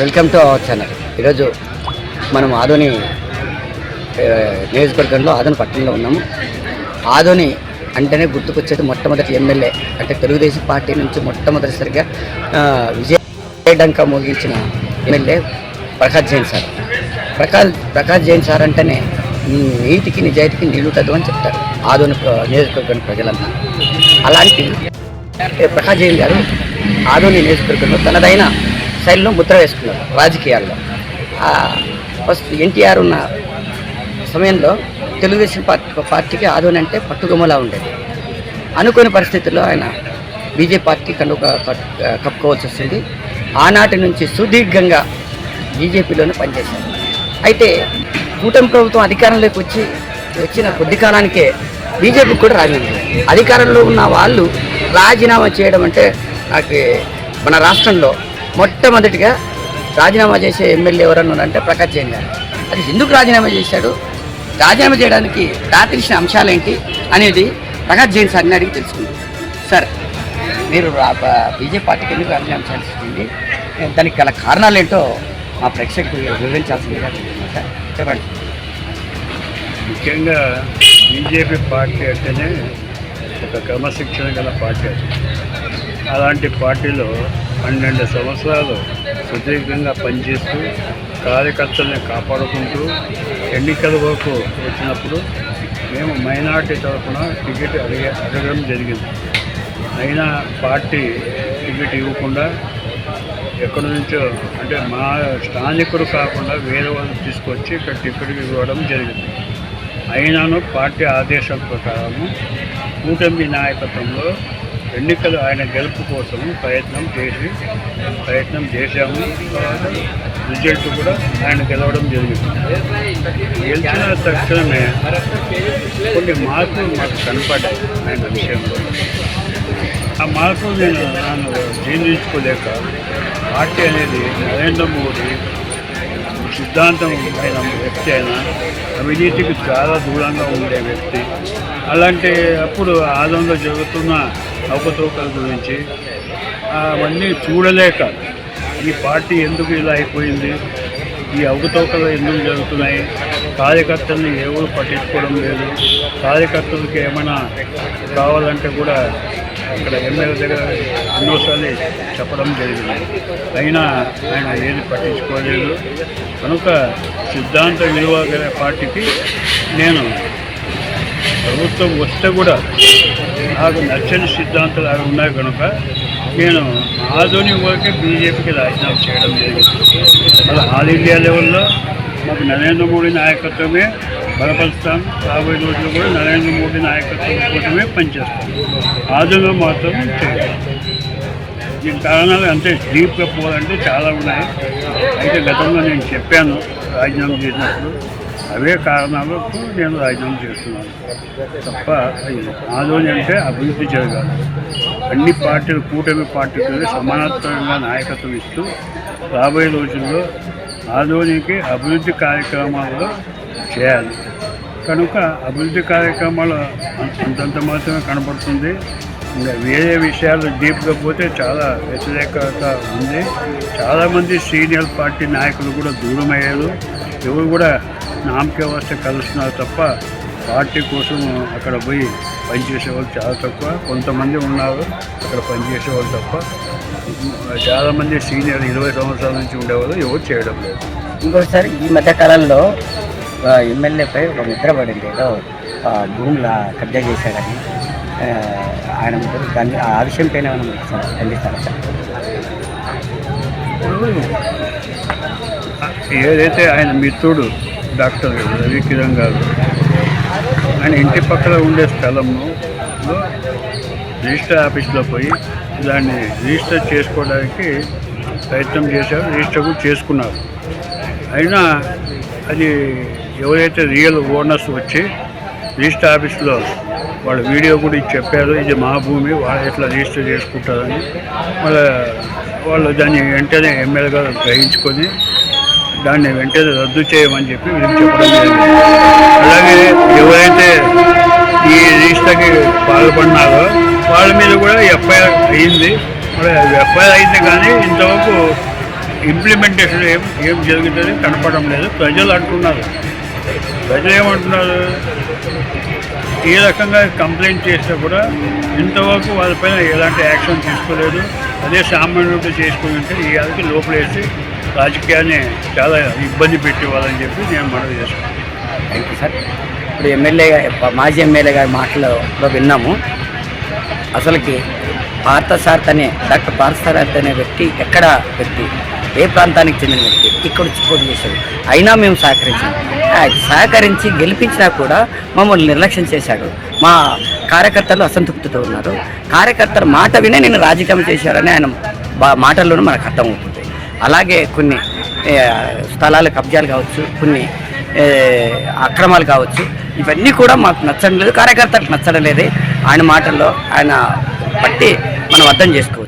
Welcome to our channel. ఈరోజు మనం ఆదోని నియోజకవర్గంలో ఆదోని పట్టణంలో ఉన్నాము. ఆదోని అంటేనే గుర్తుకొచ్చేది మొట్టమొదటి ఎమ్మెల్యే అంటే తెలుగుదేశం పార్టీ నుంచి మొట్టమొదటిసారిగా ఆ, విజయ డంకా మోగించిన MLA Prakash Jain sir. Prakash Prakash Jain sir అంటేనే నీతికి నిజాయితీకి నిలుతుంది అని చెప్తారు ఆదోని ప్ర- నియోజకవర్గం ప్రజలంతా. అలాంటి ప్రకాష్ జైన్ గారు ఆదోని నియోజకవర్గంలో తనదైన శైలిలో ముద్ర వేసుకున్నారు రాజకీయాల్లో. ఫస్ట్ ఎన్టీఆర్ ఉన్న సమయంలో తెలుగుదేశం పార్టీ పార్టీకి ఆదోని అంటే పట్టుగొమ్మలా ఉండేది. అనుకోని పరిస్థితుల్లో ఆయన బీజేపీ పార్టీ కనుక కప్పుకోవాల్సి వస్తుంది. ఆనాటి నుంచి సుదీర్ఘంగా బీజేపీలోనే పనిచేశారు. అయితే కూటమి ప్రభుత్వం అధికారంలోకి వచ్చి వచ్చిన కొద్ది కాలానికే బీజేపీకి కూడా రాజీనామా అధికారంలో ఉన్న వాళ్ళు రాజీనామా చేయడం అంటే నాకు మన రాష్ట్రంలో మొట్టమొదటిగా రాజీనామా చేసే ఎమ్మెల్యే ఎవరన్నా ఉన్నారంటే ప్రకాష్ జైన్ గారు. అది ఎందుకు రాజీనామా చేశాడు? రాజీనామా చేయడానికి దారితీసిన అంశాలు ఏంటి అనేది ప్రకాష్ జైన్ సార్ని అడిగి తెలుసుకుంది. సార్ మీరు బీజేపీ పార్టీకి ఎందుకు రాజీనామా చేయాల్సింది దానికి గల కారణాలు ఏంటో మా ప్రేక్షకులు వివరించాల్సిందిగా సార్. చెప్పండి. ముఖ్యంగా బీజేపీ పార్టీ అంటేనే ఒక క్రమశిక్షణ గల పార్టీ అలాంటి పార్టీలో పన్నెండు సంవత్సరాలు సుదీర్ఘంగా పనిచేస్తూ కార్యకర్తల్ని కాపాడుకుంటూ ఎన్నికల వరకు వచ్చినప్పుడు మేము మైనార్టీ తరఫున టికెట్ అడిగే అడగడం జరిగింది. అయినా పార్టీ టికెట్ ఇవ్వకుండా ఎక్కడి నుంచో అంటే మా స్థానికుడు కాకుండా వేరే వాళ్ళు తీసుకొచ్చి ఇక్కడ టికెట్ ఇవ్వడం జరిగింది. అయినాను పార్టీ ఆదేశాల ప్రకారము కూటమి నాయకత్వంలో ఎన్నికలు ఆయన గెలుపు కోసం ప్రయత్నం చేసి ప్రయత్నం చేశాము. తర్వాత రిజల్ట్ కూడా ఆయన గెలవడం జరిగింది. గెలిచిన తక్షణమే కొన్ని మార్పులు మాకు కనపడ్డాయి ఆయన విషయంలో. ఆ మార్పులు నేను నన్ను జీర్ణించుకోలేక పార్టీ అనేది నరేంద్ర మోడీ సిద్ధాంతం అయిన వ్యక్తి అయినా అవినీతికి చాలా దూరంగా ఉండే వ్యక్తి. అలాంటి అప్పుడు ఆదంలో జరుగుతున్న అవకతవకల గురించి అవన్నీ చూడలేక ఈ పార్టీ ఎందుకు ఇలా అయిపోయింది? ఈ అవకతవకలు ఎందుకు జరుగుతున్నాయి? కార్యకర్తల్ని ఎవరు పట్టించుకోవడం లేదు? కార్యకర్తలకి ఏమైనా కావాలంటే కూడా అక్కడ ఎమ్మెల్యే దగ్గర ఎన్నోసార్లు చెప్పడం జరిగింది. అయినా ఆయన ఏది పట్టించుకోలేదు. కనుక సిద్ధాంత విలువ గల పార్టీకి నేను ప్రభుత్వం వస్తే కూడా నాకు నచ్చని సిద్ధాంతాలు అవి ఉన్నాయి కనుక నేను ఆధుని వరకే బీజేపీకి రాజీనామా చేయడం జరిగింది. అలా ఆల్ ఇండియా లెవెల్లో మాకు నరేంద్ర మోడీ నాయకత్వమే బలపరుస్తాం. రాబోయే రోజుల్లో కూడా నరేంద్ర మోడీ నాయకత్వం కోసమే పనిచేస్తాం. ఆదులో మాత్రం చేయాలి దీని కారణాలు అంటే డీప్గా పోవాలంటే చాలా ఉన్నాయి. అయితే గతంలో నేను చెప్పాను రాజీనామా చేసినప్పుడు. అవే కారణాలకు నేను రాజీనామా చేస్తున్నాను. తప్ప ఆలోచన అంటే అభివృద్ధి జరగాలి. అన్ని పార్టీలు కూటమి పార్టీలు సమానత్వంగా నాయకత్వం ఇస్తూ రాబోయే రోజుల్లో ఆధోనికి అభివృద్ధి కార్యక్రమాల్లో చేయాలి. కనుక అభివృద్ధి కార్యక్రమాలు అంతంత మాత్రమే కనపడుతుంది. ఇంకా వేరే విషయాలు డీప్గా పోతే చాలా వ్యతిరేకత ఉంది. చాలామంది సీనియర్ పార్టీ నాయకులు కూడా దూరం అయ్యారు ఎవరు కూడా నామకే వస్తే కలుస్తున్నారు తప్ప పార్టీ కోసం అక్కడ పోయి పనిచేసే వాళ్ళు చాలా తక్కువ. కొంతమంది ఉన్నారు అక్కడ పనిచేసే వాళ్ళు తప్ప. చాలామంది సీనియర్ ఇరవై సంవత్సరాల నుంచి ఉండేవాళ్ళు ఎవరు చేయడం లేదు. ఇంకోసారి ఈ మధ్య కాలంలో ఎమ్మెల్యేపై ఒక ముద్ర పడింది. ఏదో ఆ, భూముల కబ్జా చేశాడని ఆయన దాన్ని ఆ విషయం పైన ఏమైనా సార్? సార్? ఏదైతే ఆయన మిత్రుడు డాక్టర్ రవి కిరణ్ గారు ఆయన ఇంటి పక్కన ఉండే స్థలంలో రిజిస్టర్ ఆఫీస్లో పోయి దాన్ని రిజిస్టర్ చేసుకోవడానికి ప్రయత్నం చేశారు రిజిస్టర్ కూడా చేసుకున్నారు. అయినా అది ఎవరైతే రియల్ ఓనర్స్ వచ్చి రిజిస్టర్ ఆఫీస్లో వాళ్ళ వీడియో కూడా ఇచ్చి చెప్పారు ఇది మా భూమి వాళ్ళు ఎట్లా రిజిస్టర్ చేసుకుంటారని. వాళ్ళ వాళ్ళు దాన్ని వెంటనే ఎమ్మెల్యే గారు గ్రహించుకొని దాన్ని వెంటనే రద్దు చేయమని చెప్పి వీళ్ళకి చెప్పడం జరిగింది. అలాగే ఎవరైతే ఈ రిజిస్టర్కి పాల్పడినారో వాళ్ళ మీద కూడా ఎఫ్ఐఆర్ అయింది. మరి ఎఫ్ఐఆర్ అయింది కానీ ఇంతవరకు ఇంప్లిమెంటేషన్ ఏం ఏం జరుగుతుంది కనపడడం లేదు. ప్రజలు అంటున్నారు. ప్రజలు ఏమంటున్నారు? ఏ రకంగా కంప్లైంట్ చేసినా కూడా ఇంతవరకు వాళ్ళపైన ఎలాంటి యాక్షన్ తీసుకోలేదు. అదే సామాన్యుడు చేసుకుని ఉంటే ఈ వాళ్ళకి లోపలేసి రాజకీయాన్ని చాలా ఇబ్బంది పెట్టేవాళ్ళని చెప్పి నేను మనవి చేసుకున్నాను థ్యాంక్ యూ సార్ ఇప్పుడు ఎమ్మెల్యే మాజీ ఎమ్మెల్యే గారి మాటలలో విన్నాము. అసలుకి పార్థసారథ్ అనే డాక్టర్ పార్థసారథ్ అనే వ్యక్తి ఎక్కడ వ్యక్తి? ఏ ప్రాంతానికి చెందిన వ్యక్తి ఇక్కడ వచ్చి పోటీ చేశాడు. అయినా మేము సహకరించాం సహకరించి గెలిపించినా కూడా మమ్మల్ని నిర్లక్ష్యం చేశాడు. మా కార్యకర్తలు అసంతృప్తితో ఉన్నారు. కార్యకర్తల మాట వినే నేను రాజకీయం చేశాడని ఆయన మాటల్లోనూ మనకు అర్థమవుతుంది. అలాగే కొన్ని స్థలాలు కబ్జాలు కావచ్చు కొన్ని అక్రమాలు కావచ్చు ఇవన్నీ కూడా మాకు నచ్చడం లేదు. కార్యకర్తలకు నచ్చడం లేదు. ఆయన మాటల్లో ఆయన బట్టి మనం అర్థం చేసుకోవచ్చు.